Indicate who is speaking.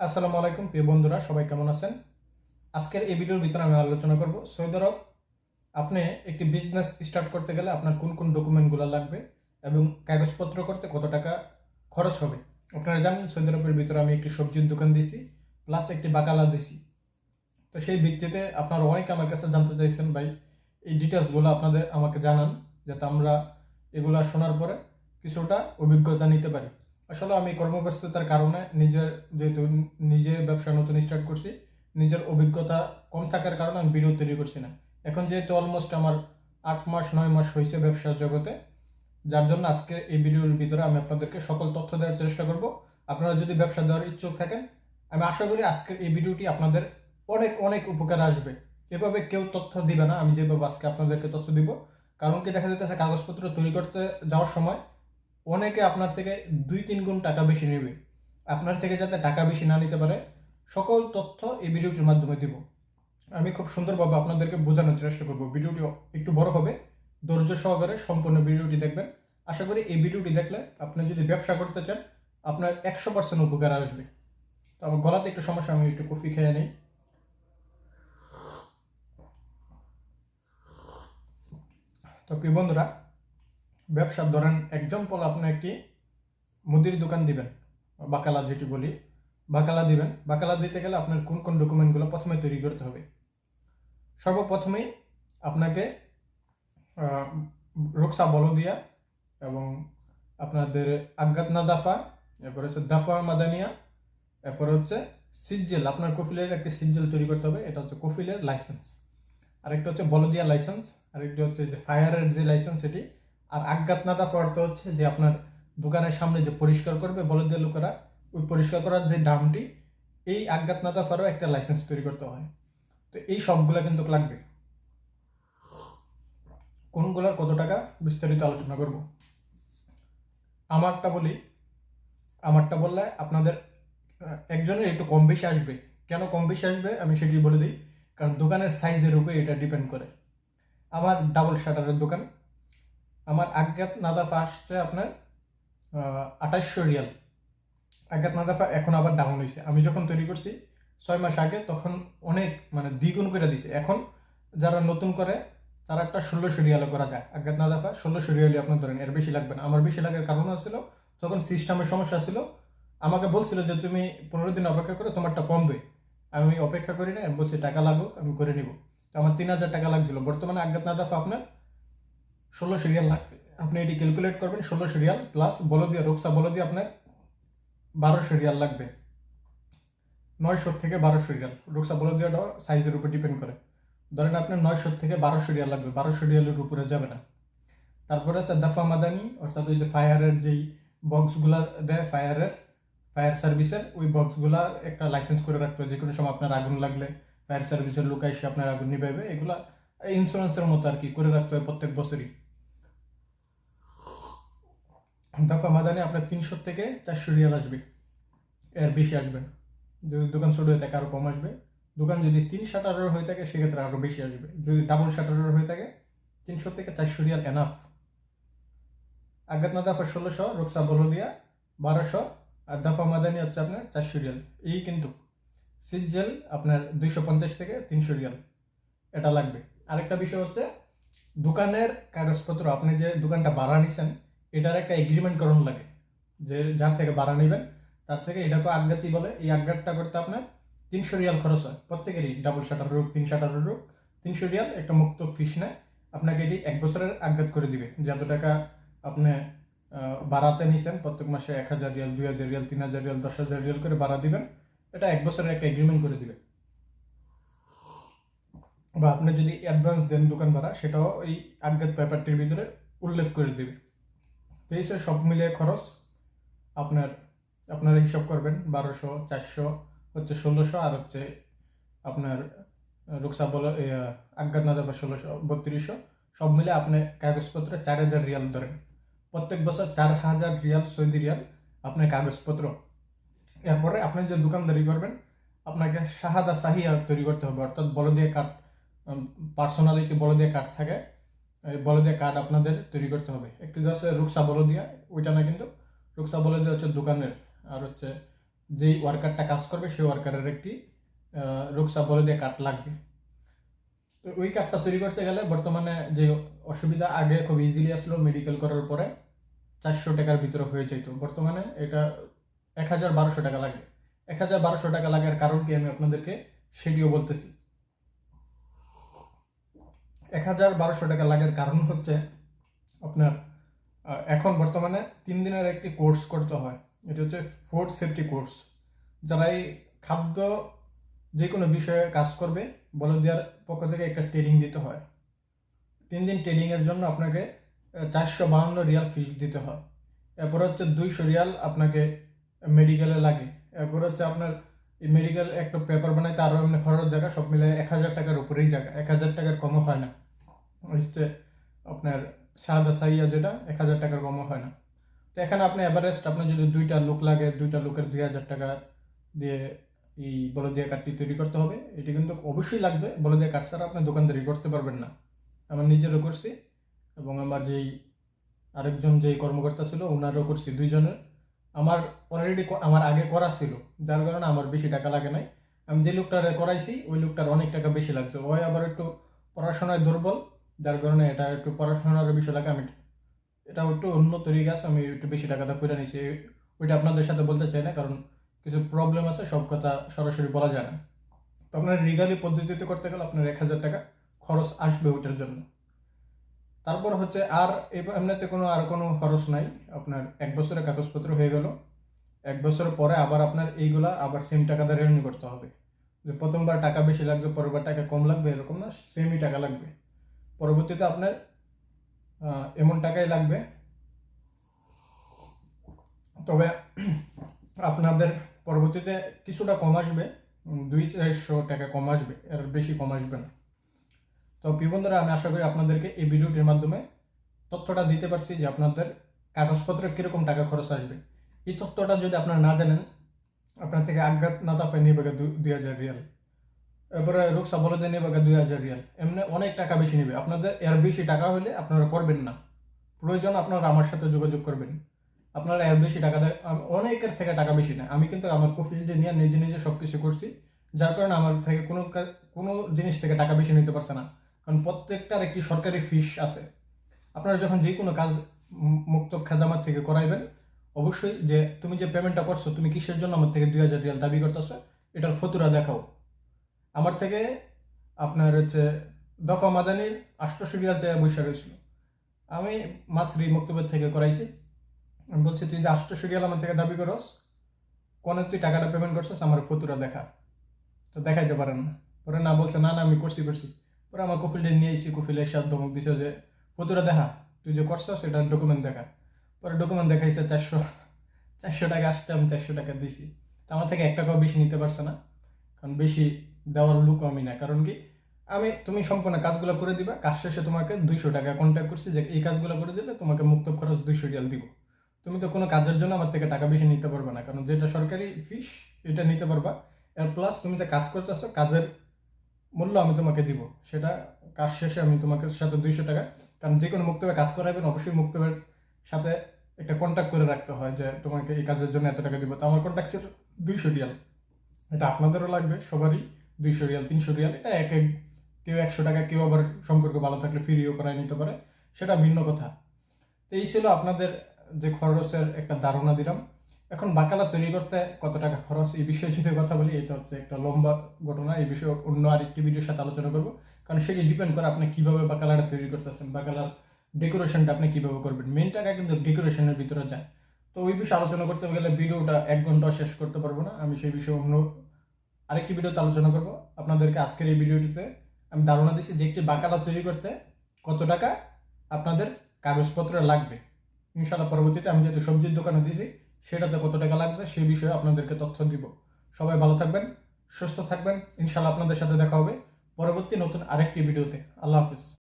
Speaker 1: আসসালামু আলাইকুম, প্রিয় বন্ধুরা, সবাই কেমন আছেন? আজকের এই ভিডিওর ভিতরে আমি আলোচনা করব। সৌদি আরব আপনি একটি বিজনেস স্টার্ট করতে গেলে আপনার কোন কোন ডকুমেন্টগুলো লাগবে এবং কাগজপত্র করতে কত টাকা খরচ হবে? আপনারা জানেন সৌদি আরবের ভিতরে আমি একটি সবজির দোকান দিয়েছি প্লাস একটি বাকালা দিয়েছি। তো সেই ভিত্তিতে আপনারা অনেকে আমার কাছে জানতে চাইছেন, ভাই, এই ডিটেলসগুলো আপনাদের আমাকে জানান, যাতে আমরা এগুলা শোনার পরে কিছুটা অভিজ্ঞতা নিতে পারি। আসলে আমি কর্মব্যস্ততার কারণে নিজের যেহেতু নিজে ব্যবসা নতুন স্টার্ট করছি, নিজের অভিজ্ঞতা কম থাকার কারণে আমি ভিডিও তৈরি করছি না। এখন যেহেতু অলমোস্ট আমার আট মাস, নয় মাস হয়েছে ব্যবসার জগতে, যার জন্য আজকে এই ভিডিওর ভিতরে আমি আপনাদেরকে সকল তথ্য দেওয়ার চেষ্টা করব। আপনারা যদি ব্যবসা দেওয়ার ইচ্ছুক থাকেন, আমি আশা করি আজকের এই ভিডিওটি আপনাদের অনেক অনেক উপকার আসবে। এভাবে কেউ তথ্য দিবে না, আমি যেভাবে আজকে আপনাদেরকে তথ্য দিব। কারণ কি দেখা যাচ্ছে কাগজপত্র তৈরি করতে যাওয়ার সময় অনেকে আপনার থেকে দুই তিন গুণ টাকা বেশি নেবে। আপনার থেকে যাতে টাকা বেশি না নিতে পারে, সকল তথ্য এই ভিডিওটির মাধ্যমে দিব। আমি খুব সুন্দরভাবে আপনাদেরকে বোঝানোর চেষ্টা করব। ভিডিওটি একটু বড় হবে, ধৈর্য সহকারে সম্পূর্ণ ভিডিওটি দেখবেন। আশা করি এই ভিডিওটি দেখলে আপনি যদি ব্যবসা করতে চান, আপনার একশো পার্সেন্ট উপকার আসবে। তো আমার গলাতে একটু সমস্যা, আমি একটু কফি খেয়ে নিই। তো প্রিয় বন্ধুরা ব্যবসা, ধরেন এক্সাম্পল আপনি একটি মুদির দোকান দিবেন, বাকালা যেটি বলি, বাকালা দিবেন। বাকালা দিতে গেলে আপনার কোন কোন ডকুমেন্টগুলো প্রথমে তৈরি করতে হবে? সর্বপ্রথমেই আপনাকে রুকসা বলদিয়া এবং আপনাদের আজ্ঞাতনা দাফা, এরপরে হচ্ছে দাফা মাদানিয়া, এরপরে হচ্ছে সিজ্জেল। আপনার কফিলের একটি সিজ্জেল তৈরি করতে হবে, এটা হচ্ছে কফিলের লাইসেন্স আরেকটা হচ্ছে বলদিয়া লাইসেন্স আরেকটি হচ্ছে যে ফায়ারের যে লাইসেন্স এটি আর আজ্ঞাত আজ্ঞাতনাদা অর্থ হচ্ছে যে আপনার দোকানের সামনে যে পরিষ্কার করবে বলদিয়া লোকেরা, ওই পরিষ্কার করার যে দামটি এই আজ্ঞাত আজ্ঞাতনাদা ফারও একটা লাইসেন্স তৈরি করতে হয়। তো এই সবগুলো কিন্তু লাগবে। কোনগুলার কত টাকা, বিস্তারিত আলোচনা করব। আমারটা বলি, আমারটা বললে আপনাদের একজনের একটু কম বেশি আসবে। কেন কম বেশি আসবে? আমি সেটি বলে দিই। কারণ দোকানের সাইজের উপরে এটা ডিপেন্ড করে। আমার ডাবল শাটারের দোকান। আমার আজ্ঞাত নাদাফা আসছে আপনার আঠাশশো রিয়াল। আজ্ঞাত নাদাফা এখন আবার ডাউন হয়েছে আমি যখন তৈরি করছি, ছয় মাস আগে, তখন অনেক মানে দ্বিগুণ করে দিছে। এখন যারা নতুন করে, তারা একটা ষোলোশো রিয়ালে করা যায়। আজ্ঞাত নাদাফা, ষোলোশো রিয়ালি আপনার ধরেন, এর বেশি লাগবে না। আমার বেশি লাগার কারণ হচ্ছিল তখন সিস্টেমের সমস্যা ছিল, আমাকে বলছিল যে, তুমি পনেরো দিন অপেক্ষা করে, তোমারটা কমবে। আমি অপেক্ষা করি না বলছি, টাকা লাগুক, আমি করে নিব। আমার তিন হাজার টাকা লাগছিল। বর্তমানে আজ্ঞাত নাদাফা আপনার ষোলোশো সিরিয়াল লাগবে। আপনি এটি ক্যালকুলেট করবেন, ষোলো সিরিয়াল প্লাস বলো দিয়ে রোকসা বলো দিয়ে আপনার বারোশো রিয়াল লাগবে। নয়শো থেকে বারো সিরিয়াল রোকসা বলো দিয়ে সাইজের উপর ডিপেন্ড করে। ধরেন আপনার নয়শো থেকে বারোশো রিয়াল লাগবে। বারোশো সিরিয়ালের উপরে যাবে না। তারপরে আছে দাফা মাদানি, অর্থাৎ ওই যে ফায়ারের যেই বক্সগুলা দেয় ফায়ারের ফায়ার সার্ভিসের ওই বক্সগুলা একটা লাইসেন্স করে রাখতে হবে যে কোনো সময় আপনার আগুন লাগলে ফায়ার সার্ভিসের লোক এসে আপনার আগুন নিভাইবে। এগুলা ইন্স্যুরেন্সের মতো আর কি করে রাখতে হয় প্রত্যেক বছরই। দফা মাদানে আপনার তিনশো থেকে চারশো রিয়াল আসবে। এর বেশি আসবে না। যদি দোকান ছোট হয়ে থাকে আরও কম আসবে। দোকান যদি তিন শাটারের হয়ে থাকে, সেক্ষেত্রে আরও বেশি আসবে। যদি ডাবল শাটারের হয়ে থাকে, তিনশো থেকে চারশো রিয়াল এনাফ আগাত না দফা ষোলোশো, রোকসা বলদিয়া বারোশো, আর দফা মাদানি হচ্ছে আপনার চারশো রিয়াল। এই কিন্তু সিজেল আপনার দুইশো পঞ্চাশ থেকে তিনশো রিয়াল। এটা লাগবে। আরেকটা বিষয় হচ্ছে, দোকানের কাগজপত্র, আপনি যে দোকানটা ভাড়া নিছেন এটার একটা এগ্রিমেন্ট করণ লাগে। যে যার থেকে ভাড়া নেবেন, তার থেকে এটাকে আজ্ঞাতি বলে, এই আজ্ঞাতটা করতে আপনার তিনশো রিয়াল খরচ হয়। প্রত্যেকেরই ডাবল শাটার রোগ তিন শাটার রোগ তিনশো রিয়াল একটা মুক্ত ফিস নেয় আপনাকে এটি এক বছরের আজ্ঞাত করে দিবে। যত টাকা আপনি বাড়াতে নিছেন, প্রত্যেক মাসে এক হাজার রিয়াল, দুই হাজার রিয়াল, তিন হাজার রিয়াল, দশ হাজার রিয়াল করে বাড়া দিবেন, এটা এক বছরের একটা এগ্রিমেন্ট করে দিবে। বা আপনি যদি অ্যাডভান্স দেন দোকান ভাড়া, সেটাও এই আজ্ঞাত পেপারটির ভিতরে উল্লেখ করে দিবে। তো এই সব মিলিয়ে খরচ আপনার, আপনারা হিসাব করবেন বারোশো, চারশো, হচ্ছে ষোলোশো আর হচ্ছে আপনার রুকসা বলো আজ্ঞাত না দেবে ষোলোশো, বত্রিশশো, সব মিলে আপনি কাগজপত্রে চার হাজার রিয়াল ধরেন। প্রত্যেক বছর চার হাজার রিয়াল সৌদি রিয়াল আপনার কাগজপত্র। এরপরে আপনি যে দোকানদারি করবেন, আপনাকে শাহাদা সাহিয়া তৈরি করতে হবে, অর্থাৎ বড় বলদিয়া কার্ড পার্সোনালিটি বলদিয়া কার্ড থাকে। এই বলদিয়া কার্ড আপনাদের তৈরি করতে হবে। একটু হচ্ছে রুকসা বলদিয়া ওইটা না কিন্তু, রুকসা বলদিয়া হচ্ছে দোকানের, আর হচ্ছে যেই ওয়ার্কারটা কাজ করবে, সেই ওয়ার্কারের একটি রুকসা বলে দিয়ে কার্ড লাগবে। তো ওই কার্ডটা তৈরি করতে গেলে বর্তমানে যে অসুবিধা আগে খুব ইজিলি আসলো মেডিকেল করার পরে, চারশো টাকার ভিতরে হয়ে যেত বর্তমানে এটা এক হাজার বারোশো টাকা লাগে। এক হাজার বারোশো টাকা লাগার কারণ কি আমি আপনাদেরকে সেটিও বলতেছি। এক হাজার বারোশো টাকা লাগার কারণ হচ্ছে আপনার এখন বর্তমানে তিন দিনের একটি কোর্স করতে হয়। এটি হচ্ছে ফুড সেফটি কোর্স। যারা এই খাদ্য যে কোনো বিষয়ে কাজ করবে বলে দেওয়ার পক্ষ থেকে একটা ট্রেনিং দিতে হয়। তিন দিন ট্রেনিংয়ের জন্য আপনাকে চারশো বাহান্ন রিয়াল ফিস দিতে হয়। এরপর হচ্ছে দুইশো রিয়াল আপনাকে মেডিকেলে লাগে। এরপর হচ্ছে আপনার এই মেডিকেল একটা পেপার বানাইতে আরও এমনি খরচ জায়গা, সব মিলে এক হাজার টাকার উপরেই জায়গা। এক হাজার টাকার কমও হয় না। হচ্ছে আপনার সাদা সাইয়া যেটা, এক হাজার টাকার কমও হয় না। তো এখানে আপনি অ্যাভারেস্ট আপনার যদি দুইটা লোক লাগে, দুইটা লোকের দুই হাজার টাকা দিয়ে এই বলদিয়া কার্ডটি তৈরি করতে হবে। এটি কিন্তু অবশ্যই লাগবে। বলদিয়া কার্ড ছাড়া আপনি দোকানদারি করতে পারবেন না। আমার নিজেরও করছি এবং আমার যেই আরেকজন যেই কর্মকর্তা ছিল ওনারও করছি দুইজনের। আমার অলরেডি আমার আগে করা ছিল, যার কারণে আমার বেশি টাকা লাগে নাই। আমি যে লোকটারে করাইছি, ওই লোকটার অনেক টাকা বেশি লাগছে। ওই আবার একটু পড়াশোনায় দুর্বল। যার কারণে এটা একটু পড়াশোনার বিষয় লাগে। আমি এটা একটু অন্য তরিকা আছে আমি একটু বেশি টাকাটা করে নিছি। ওইটা আপনাদের সাথে বলতে চাই না, কারণ কিছু প্রবলেম আছে, সব কথা সরাসরি বলা যায় না। তো আপনার রিগালি পদ্ধতিতে করতে গেলে আপনার এক হাজার টাকা খরচ আসবে ওইটার জন্য। তারপর হচ্ছে আর এমনিতে কোনো আর কোনো খরচ নাই। আপনার এক বছরের কাগজপত্র হয়ে গেল। এক বছর পরে আবার আপনার এইগুলা আবার সেম টাকা দিয়ে রেনিউ করতে হবে। যে প্রথমবার টাকা বেশি লাগবে পরেরবার টাকা কম লাগবে, এরকম না সেমই টাকা লাগবে। পরবর্তীতে আপনার এমন টাকাই লাগবে। তবে আপনাদের পরবর্তীতে কিছুটা কম আসবে দুই চারশো টাকা কম আসবে, এর বেশি কম আসবে না। তো প্রিয় বন্ধুরা, আমি আশা করি আপনাদেরকে এই ভিডিওটির মাধ্যমে তথ্যটা দিতে পারছি যে আপনাদের কাগজপত্রে কীরকম টাকা খরচ আসবে। এই তথ্যটা যদি আপনারা না জানেন, আপনার থেকে আজ্ঞাত না তাপে নিয়ে দুই হাজার রিয়াল। এরপরে রুকসা বলে দিয়ে নেবে দুই হাজার রিয়াল। এমনি অনেক টাকা বেশি নেবে। আপনাদের এর বেশি টাকা হলে আপনারা করবেন না। প্রয়োজন আপনারা আমার সাথে যোগাযোগ করবেন। আপনারা এর বেশি টাকা দেয় অনেকের থেকে টাকা বেশি নেয়। আমি কিন্তু আমার কফিলটা নিয়ে নিজে নিজে সব কিছু করছি, যার কারণে আমার থেকে কোনো কোনো জিনিস থেকে টাকা বেশি নিতে পারছে না। কারণ প্রত্যেকটার একটি সরকারি ফিস আছে। আপনারা যখন যে কোনো কাজ মুক্ত খেদামাত থেকে করাইবেন, অবশ্যই যে তুমি যে পেমেন্টটা করছ, তুমি কিসের জন্য আমার থেকে দুই হাজার রিয়াল দাবি করতেছো, এটার ফতুরা দেখাও। আমার থেকে আপনার হচ্ছে দফা মাদানির আষ্টশো রিয়াল চেয়ে বৈশা রয়েছিল আমি মাসরি মুক্তবের থেকে করাইছি। আমি বলছি, তুই যে আষ্টশো রিয়াল আমার থেকে দাবি করস, কোন তুই টাকাটা পেমেন্ট করছিস, আমার ফতুরা দেখা। তো দেখাইতে পারেন না। পরে না বলছে, না না, আমি করছি করছি। পরে আমার কপিলটা নিয়ে এসেছি কপিল এর সাথে ধমক দিছে যে, ফতুরা দেখা, তুই যে করছস সেটার ডকুমেন্ট দেখা। পরে ডকুমেন্ট দেখাইছে চারশো চারশো টাকা, আসছে, আমি চারশো টাকা দিছি। তো আমার থেকে এক টাকাও বেশি নিতে পারছে না। কারণ বেশি দেওয়ার লোক আমি না কারণ কি, আমি, তুমি সম্পূর্ণ কাজগুলো করে দিবা, কাজ শেষে তোমাকে দুইশো টাকা কন্ট্যাক্ট করছি যে এই কাজগুলো করে দিলে তোমাকে মুক্ত খরচ দুইশো রিয়াল দিব। তুমি তো কোনো কাজের জন্য আমার থেকে টাকা বেশি নিতে পারবে না, কারণ যেটা সরকারি ফিস এটা নিতে পারবা। এর প্লাস তুমি যে কাজ করতেছো, কাজের মূল্য আমি তোমাকে দিব। সেটা কাজ শেষে আমি তোমাকে সাথে দুইশো টাকা, কারণ যে কোনো মুক্তবে কাজ করাবেন অবশ্যই মুক্তবের সাথে একটা কন্ট্যাক্ট করে রাখতে হয় যে তোমাকে এই কাজের জন্য এত টাকা দিব। তো আমার কন্ট্যাক্ট ছিল দুইশো রিয়াল। এটা আপনাদেরও লাগবে, সবারই। দুইশো রিয়াল, তিনশো রিয়াল, এটা এক এক। কেউ একশো টাকা, কেউ আবার সম্পর্ক ভালো থাকলে ফ্রিও করায় নিতে পারে। সেটা ভিন্ন কথা। তো এই ছিল আপনাদের যে খরচের একটা ধারণা দিলাম। এখন বাকালা তৈরি করতে কত টাকা খরচ? এই বিষয়ে যদি কথা বলি, এটা হচ্ছে একটা লম্বা ঘটনা। এই বিষয়ে অন্য আরেকটি ভিডিওর সাথে আলোচনা করব। কারণ সেটি ডিপেন্ড করে আপনি কীভাবে বাকালাটা তৈরি করতেছেন, বাকালার ডেকোরেশনটা আপনি কীভাবে করবেন। মেন টাকা কিন্তু ডেকোরেশনের ভিতরে যায়। তো ওই বিষয়ে আলোচনা করতে গেলে ভিডিওটা এক ঘণ্টা শেষ করতে পারব না। আমি সেই বিষয়ে অন্য আরেকটি ভিডিওতে আলোচনা করব। আপনাদেরকে আজকের এই ভিডিওটিতে আমি ধারণা দিচ্ছি যে একটি বাকালা তৈরি করতে কত টাকা আপনাদের কাগজপত্র লাগবে। ইনশাল্লাহ পরবর্তীতে আমি যেহেতু সবজির দোকানে দিয়েছি সেটাতে কত টাকা লাগছে সেই বিষয়ে আপনাদেরকে তথ্য দিব। সবাই ভালো থাকবেন, সুস্থ থাকবেন। ইনশাল্লাহ আপনাদের সাথে দেখা হবে পরবর্তী নতুন আরেকটি ভিডিওতে। আল্লাহ হাফিজ।